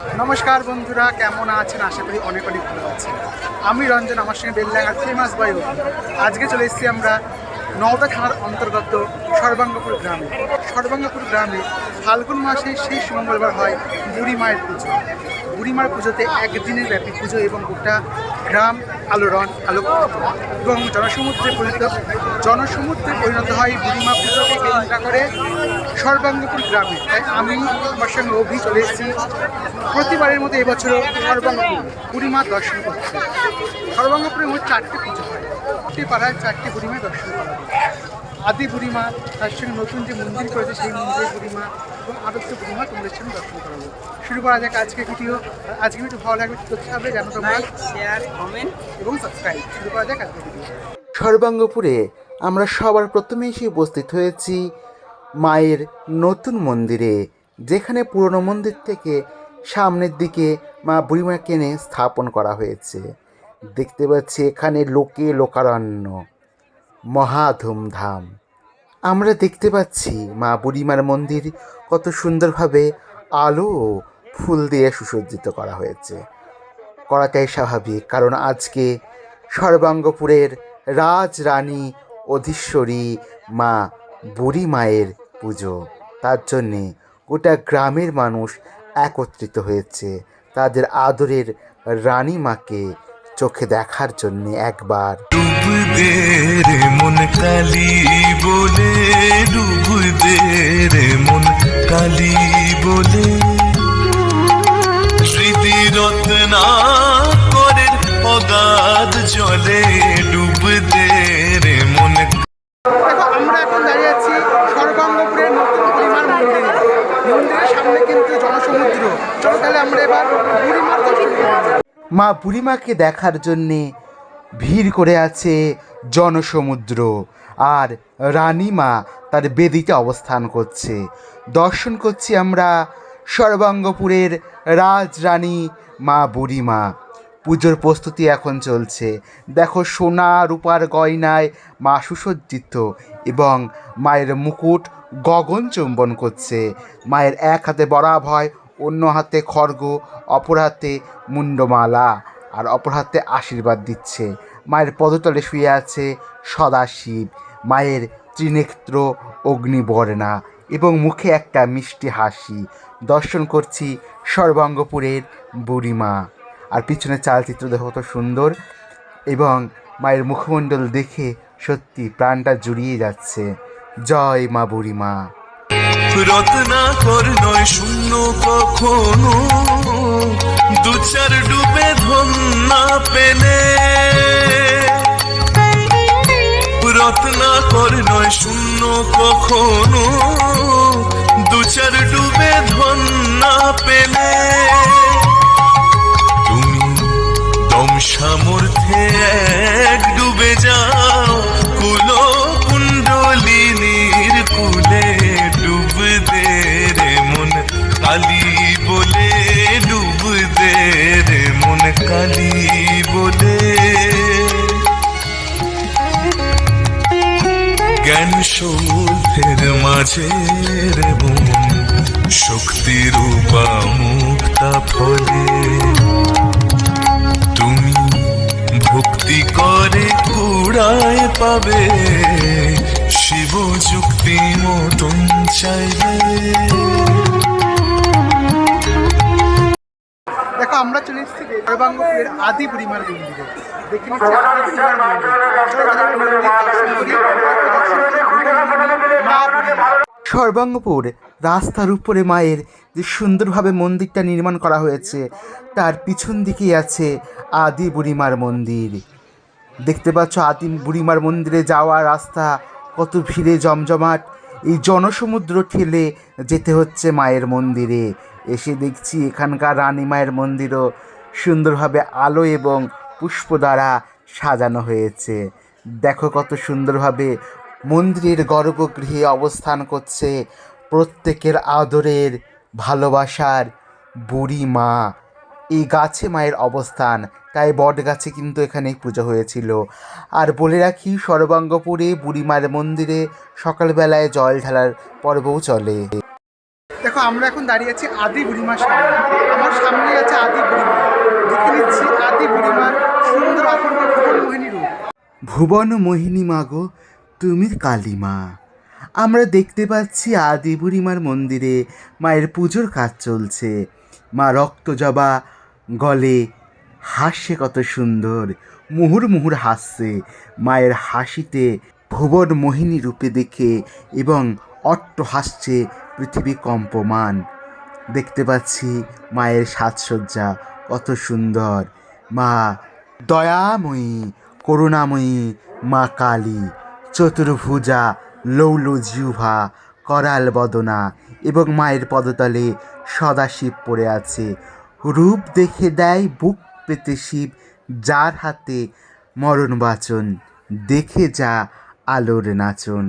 নমস্কার বন্ধুরা, কেমন আছেন? আশা করি অনেক অনেক ভালো আছেন। আমি রঞ্জন, আমার সঙ্গে বেল্লাঙ্গার ফেমাস বায়ু আজকে চলে এসেছি আমরা নওদা থানার অন্তর্গত সর্বাঙ্গপুর গ্রামে। সর্বাঙ্গপুর গ্রামে ফাল্গুন মাসে শেষ মঙ্গলবার হয় বুড়ি মায়ের পুজো। বুড়ি মায়ের পুজোতে একদিনের ব্যাপী পুজো এবং গোটা গ্রাম আলোড়ন আলোকিত এবং জনসমুদ্রে পরিণত জনসমুদ্রে পরিণত হয় বুড়িমা পুজোকে কেন্দ্র করে সর্বাঙ্গপুর গ্রামে। তাই আমি আমার সঙ্গে অভি চলে এসেছি। প্রতিবারের মতো এবছরও সর্বাঙ্গপুর বুড়িমা দর্শন করতে। সর্বাঙ্গপুরে মোট চারটে পুজো। চারটে পাড়ায় চারটে বুড়িমা দর্শন করা যায় আদি বুড়িমা তার সঙ্গে নতুন যে মন্দির করেছে সেই মন্দিরের বুড়িমা এবং আদর্শ বুড়িমা তোমাদের সঙ্গে দর্শন করাবো। শুরু করা যাক আজকে ভিডিও। আজকে ভিডিও ভালো লাগবে করতে হবে যেন তোমরা শেয়ার কমেন্ট এবং সাবস্ক্রাইব শুরু করা যাক আজকে ভিডিও। সর্বাঙ্গপুরে আমরা সবার প্রথমে এসে উপস্থিত হয়েছি মায়ের নতুন মন্দিরে যেখানে পুরনো মন্দির থেকে সামনের দিকে মা বুড়িমাকে এনে স্থাপন করা হয়েছে। দেখতে পাচ্ছি এখানে লোকে লোকারণ্য, মহা ধুমধাম। আমরা দেখতে পাচ্ছি মা বুড়িমার মন্দির কত সুন্দরভাবে আলো ফুল দিয়ে সুসজ্জিত করা হয়েছে। করাটাই স্বাভাবিক, কারণ আজকে সর্বাঙ্গপুরের রাজ রানী অধীশ্বরী মা বুড়ি মায়ের পুজো। তার জন্যে গোটা গ্রামের মানুষ একত্রিত হয়েছে। তাদের আদরের রানী মাকে চোখে দেখার জন্যে একবার। ডুবদে রে মন কালি বলে ডুবদে রে মন কালি বলে। স্মৃতি রত্না করে অগাধ জলে ডুব দে রে মন আমরা এখন দাঁড়িয়ে আছি সর্বাঙ্গপুরের নতুন বুড়িমার মন্দিরে। মন্দিরের সামনে কিন্তু জনসমুদ্র। চলো তাহলে আমরা এবার বুড়িমার দর্শন করব মা বুড়িমাকে দেখার জন্যে ভিড় করে আছে জনসমুদ্র। আর রানীমা তার বেদিতে অবস্থান করছে। দর্শন করছি আমরা সর্বাঙ্গপুরের রাজরানী মা বুড়িমা। পুজোর প্রস্তুতি এখন চলছে। দেখো সোনা রূপার গয়নায় মা সুসজ্জিত এবং মায়ের মুকুট গগন চুম্বন করছে। মায়ের এক হাতে বরাভয় অন্য হাতে খড়গ, অপর হাতে মুন্ডমালা আর অপর হাতে আশীর্বাদ দিচ্ছে। মায়ের পদতলে শুয়ে আছে সদাশিব মায়ের ত্রিনেত্র অগ্নিবর্ণা এবং মুখে একটা মিষ্টি হাসি। দর্শন করছি সর্বাঙ্গপুরের বুড়িমা। আর পিছনে চালচিত্র দেখো কত সুন্দর এবং মায়ের মুখমণ্ডল দেখে সত্যি প্রাণটা জুড়িয়ে যাচ্ছে। জয় মা বুড়িমা। রত্নাকর নয় শূন্য কখনো। দু চার ডুবে ধন ধন্যা পেলে। রত্নাকর নয় শূন্য কখনো। দু চার ডুবে সৌধের মাঝে রে মন শক্তির উপা মুক্তা ফলে। তুমি ভক্তি করে কুড়ায় পাবে, শিব যুক্তি মতন চাইবে। দেখো, আমরা চলে এসেছি সর্বাঙ্গপুরের আদি বুড়িমার মন্দিরে। দেখে নিচ্ছি আদি বুড়িমার মন্দির চলো তাহলে আমরা মন্দির দর্শন করি দর্শন করে মা বুড়িমা সর্বাঙ্গপুর, রাস্তার উপরে মায়ের যে সুন্দরভাবে মন্দিরটা নির্মাণ করা হয়েছে, তার পিছন দিকেই আছে আদি বুড়িমার মন্দির। দেখতে পাচ্ছ আদি বুড়িমার মন্দিরে যাওয়া রাস্তা, কত ভিড়ে জমজমাট। এই জনসমুদ্র ঠেলে যেতে হচ্ছে মায়ের মন্দিরে। এসে দেখছি এখানকার রানী মায়ের মন্দিরও সুন্দরভাবে আলো এবং পুষ্প দ্বারা সাজানো হয়েছে। দেখো কত সুন্দরভাবে মন্দিরের গর্ভগৃহে অবস্থান করছে প্রত্যেকের আদরের ভালোবাসার বুড়ি মা এই গাছে মায়ের অবস্থান, তাই বট গাছে কিন্তু এখানে পুজো হয়েছিল। আর বলে রাখি, সর্বাঙ্গপুরে বুড়িমার মন্দিরে সকালবেলায় জল ঢালার পর্বও চলে। দেখো, আমরা এখন দাঁড়িয়ে আছি আদি বুড়িমার সামনে। আমার সামনে আছে আদি বুড়িমা। দেখে নিচ্ছি আদি বুড়িমার সুন্দর অপূর্ব ভুবন মোহিনী রূপ। ভুবন মোহিনী মাগো তুমি কালীমা। আমরা দেখতে পাচ্ছি আদি বুড়িমার মন্দিরে মায়ের পুজোর কাজ চলছে। মা রক্ত জবা গলে হাসছে কত সুন্দর, মুহুর মুহুর হাসছে। মায়ের হাসিতে ভুবন মোহিনী রূপে দেখে এবং অট্ট হাসছে পৃথিবী কম্পমান। দেখতে পাচ্ছি মায়ের সাজসজ্জা কত সুন্দর। মা দয়াময়ী, করুণাময়ী মা কালী। চতুর্ভুজা, লৌল জিহ্বা, করাল বদনা এবং মায়ের পদতলে সদাশিব পড়ে আছে। রূপ দেখে দেয় বুক পেতে শিব, যার হাতে মরণ বাচন, দেখে যা আলোর নাচন।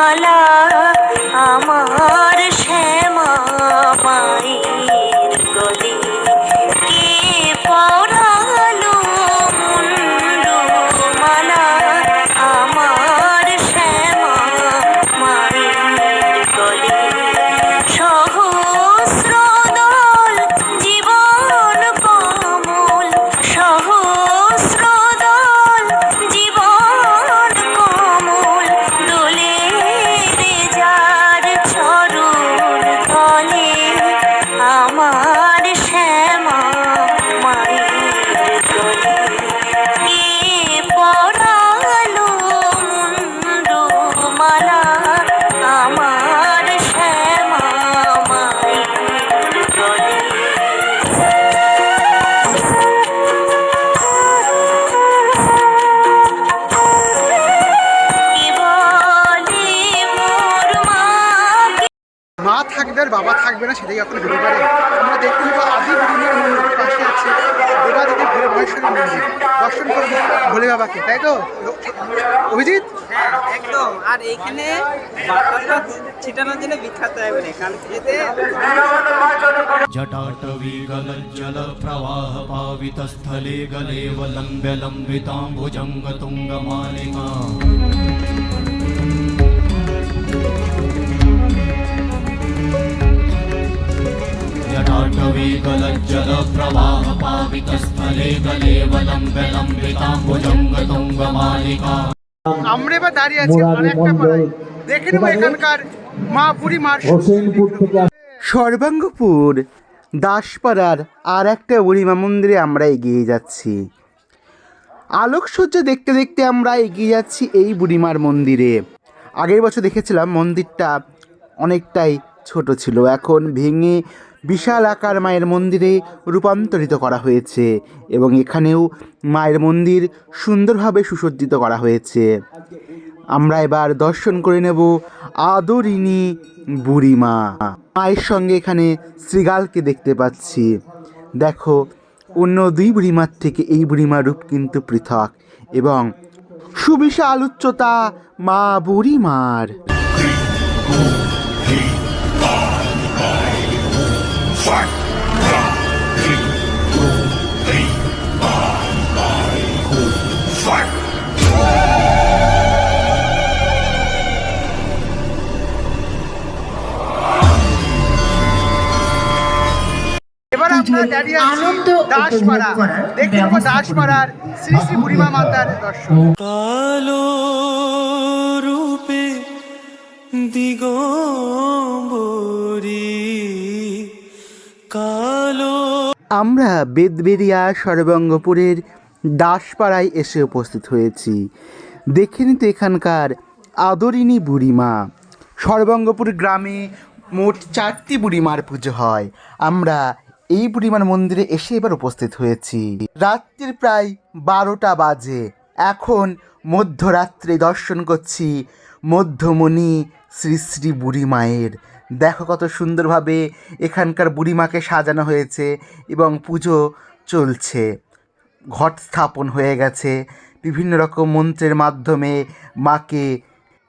আলো আমার বাবা থাকবে না সেটাই আপনার হতে পারে আমরা দেখতে নেবো আদি বুড়িমার মন্দিরের পাশে আছে দেবাদিদেব ভোলে মহেশ্বরী মন্দির দর্শন করবো ভোলে বাবাকে তাই তো অভিজিৎ হ্যাঁ একদম আর এইখানে বাতাসা ছিটানোর জন্য বিখ্যাত এবারে কারণ এতে जटाटवीगलज्जलप्रवाहपावितस्थले गलेवलम्ब्य लम्बिताम्बुजङ्गतुङ्गमालिका जटाटवीगलज्जलप्रवाहपावितस्थले गलेवलम्ब्य लम्बिताम्बुजङ्गतुङ्गमालिका আমরা এবার দাঁড়িয়ে আছি আর একটা পাড়ায় দেখে নেব এখানকার মা বুড়িমার সর্বাঙ্গপুর দাসপাড়ার আর একটা বুড়িমা মন্দিরে আমরা এগিয়ে যাচ্ছি। আলোকসজ্জা দেখতে দেখতে আমরা এগিয়ে যাচ্ছি এই বুড়িমার মন্দিরে। আগের বছর দেখেছিলাম মন্দিরটা অনেকটাই ছোট ছিল এখন ভেঙে বিশাল আকার মায়ের মন্দিরে রূপান্তরিত করা হয়েছে এবং এখানেও মায়ের মন্দির সুন্দরভাবে সুসজ্জিত করা হয়েছে। আমরা এবার দর্শন করে নেব আদরিনী বুড়িমা। মায়ের সঙ্গে এখানে শ্রীগালকে দেখতে পাচ্ছি। দেখো, অন্য দুই বুড়িমার থেকে এই বুড়িমার রূপ কিন্তু পৃথক এবং সুবিশাল উচ্চতা মা বুড়িমার। আনন্দ দাসপাড়া। উপভোগ করার দেখে নেব ব্যবস্থা করুন। দাসপাড়ার শ্রী শ্রী বুড়িমা মাতার দর্শন। কালো রূপে দিগম্বরী। কালো। আমরা বেদবেরিয়া সর্বঙ্গপুরের দাসপাড়ায় এসে উপস্থিত হয়েছি। দেখে নিতে এখানকার আদরিনী বুড়িমা। সর্বঙ্গপুর গ্রামে মোট চারটি বুড়িমার পুজো হয়। আমরা এই বুড়িমার মন্দিরে এসে এবার উপস্থিত হয়েছি। রাত্রির প্রায় বারোটা বাজে। এখন মধ্যরাত্রে দর্শন করছি মধ্যমণি শ্রী শ্রী বুড়ি মায়ের দেখো কত সুন্দরভাবে এখানকার বুড়িমাকে সাজানো হয়েছে এবং পুজো চলছে। ঘট স্থাপন হয়ে গেছে। বিভিন্ন রকম মন্ত্রের মাধ্যমে মাকে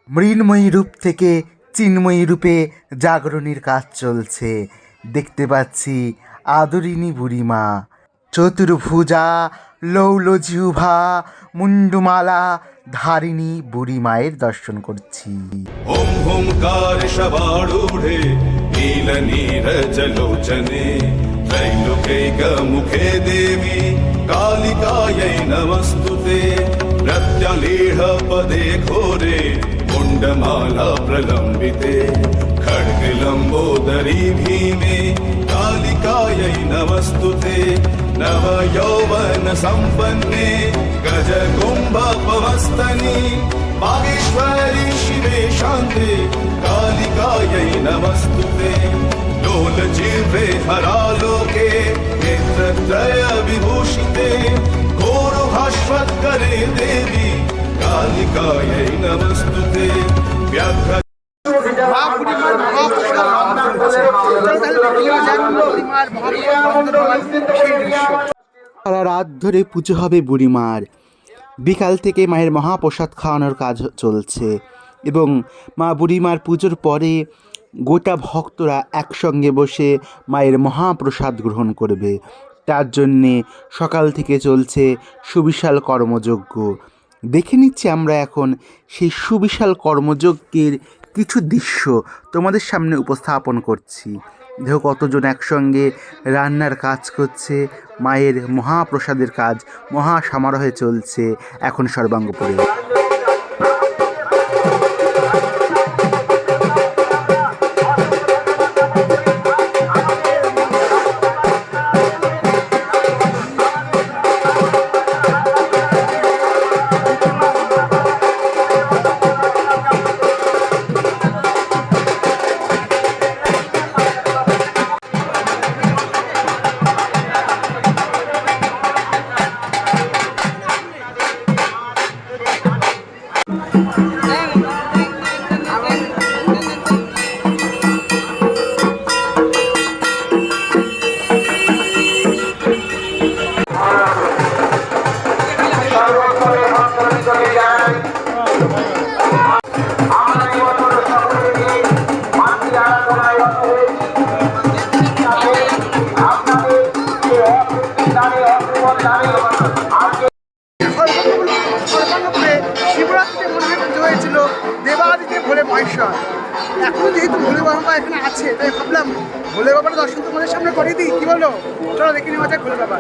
মৃন্ময়ী রূপ থেকে চিন্ময়ী রূপে জাগরণীর কাজ চলছে। দেখতে পাচ্ছি আদরিনী বুড়িমা। চতুর্ভুজা, লৌলজিহুভা মুন্ডুমালা ধারিণী বুড়ি মায়ের দর্শন করছি ওম হোমকার সবারূঢ়ে नीलनीरजलोचने त्रैलोकैकमुखे देवी कालिकायै नमस्तु ते प्रत्यलीढपदे घोरे कुण्डमाला प्रलम्बिते खड्गलम्बोदरी भीमे कालिकायै नमस्तु ते नवयौवन सम्पन्ने गजकुम्भपमस्तनि बागेश्वरी शिवे शान्ते, कालिकायै नमस्तु ते लोलजिह्वे हरालोके नेत्रत्रय विभूषिते घोरभास्वत्करे देवी, कालिकायै नमस्तु ते व्याघ्र সারা রাত ধরে পুজো হবে বুড়িমার। বিকাল থেকে মায়ের মহাপ্রসাদ খাওয়ানোর কাজ চলছে এবং মা বুড়িমার পুজোর পরে গোটা ভক্তরা একসঙ্গে বসে মায়ের মহাপ্রসাদ গ্রহণ করবে। তার জন্যে সকাল থেকে চলছে সুবিশাল কর্মযজ্ঞ। দেখে নিচ্ছি আমরা এখন সেই সুবিশাল কর্মযজ্ঞের কিছু দৃশ্য তোমাদের সামনে উপস্থাপন করছি। দেখো কতজন একসঙ্গে রান্নার কাজ করছে, মায়ের মহাপ্রসাদের কাজ মহা সমারোহে চলছে, এখন সর্বাঙ্গপুরে সর্বাঙ্গপুরে মহেশ্বর এখন যেহেতু ভোলে বাবা এখানে আছে, তাই ভাবলাম ভোলে বাবার দর্শন তোমাদের সামনে করে দিই। কি বলো? চলো দেখে নেওয়া যাক ভোলে বাবা।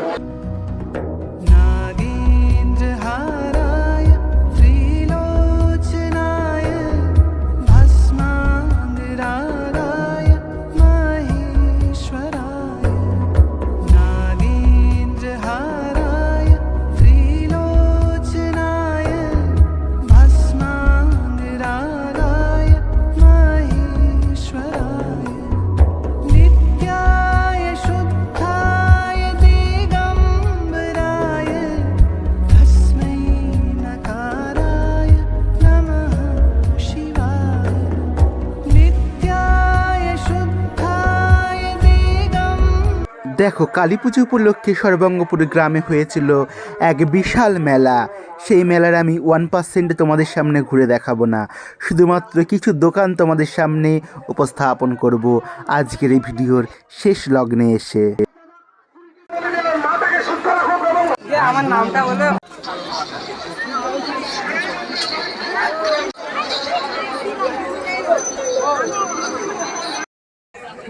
দেখো কালী পুজো উপলক্ষে সর্বাঙ্গপুর গ্রামে হয়েছিল এক বিশাল মেলা। সেই মেলার আমি ওয়ান পার্সেন্ট তোমাদের সামনে ঘুরে দেখাবো না। শুধুমাত্র কিছু দোকান তোমাদের সামনে উপস্থাপন করব। আজকের এই ভিডিওর শেষ লগ্নে এসে। আমার নামটা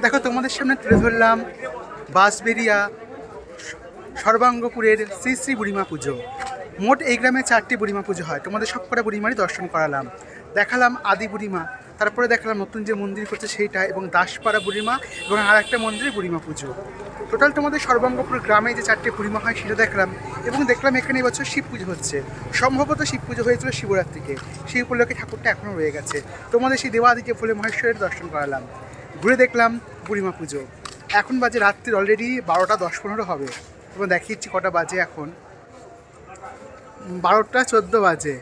দেখো তোমাদের সামনে তুলে ধরলাম বাঁশবেরিয়া সর্বাঙ্গপুরের শ্রী শ্রী বুড়িমা পুজো। মোট এই গ্রামে চারটি বুড়িমা পুজো হয়। তোমাদের সবকটা বুড়িমারই দর্শন করালাম। দেখালাম আদি বুড়িমা, তারপরে দেখালাম নতুন যে মন্দির করছে সেইটা এবং দাসপাড়া বুড়িমা এবং আর একটা মন্দিরে বুড়িমা পুজো। টোটাল তোমাদের সর্বাঙ্গপুর গ্রামে যে চারটে বুড়িমা হয় সেটা দেখলাম এবং দেখলাম এখানে এবছর শিব পুজো হচ্ছে। সম্ভবত শিব পুজো হয়েছিল শিবরাত্রিকে। সেই উপলক্ষে ঠাকুরটা এখনও রয়ে গেছে। তোমাদের সেই দেবাদিকে ফুলে মহেশ্বরের দর্শন করালাম। ঘুরে দেখলাম বুড়িমা পুজো। এখন বাজে রাত্রির অলরেডি বারোটা দশ পনেরো হবে। এবং দেখিয়েছি কটা বাজে এখন। বারোটা চোদ্দ বাজে।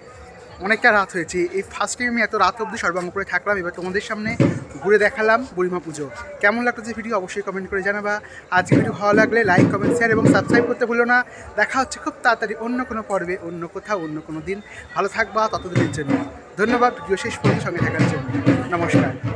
অনেকটা রাত হয়েছে। এই ফার্স্ট টাইম আমি এত রাত অবধি সর্বাঙ্গ করে থাকলাম। এবার তোমাদের সামনে ঘুরে দেখালাম বুড়িমা পুজো। কেমন লাগতো যে ভিডিও অবশ্যই কমেন্ট করে জানাবা। আজকে ভিডিও ভালো লাগলে লাইক কমেন্ট শেয়ার এবং সাবস্ক্রাইব করতে ভুলো না। দেখা হচ্ছে খুব তাড়াতাড়ি অন্য কোনো পর্বে, অন্য কোথাও, অন্য কোনো দিন। ভালো থাকবা ততদিনের জন্য। ধন্যবাদ। ভিডিও শেষ পর্যন্ত সঙ্গে থাকার জন্য। নমস্কার।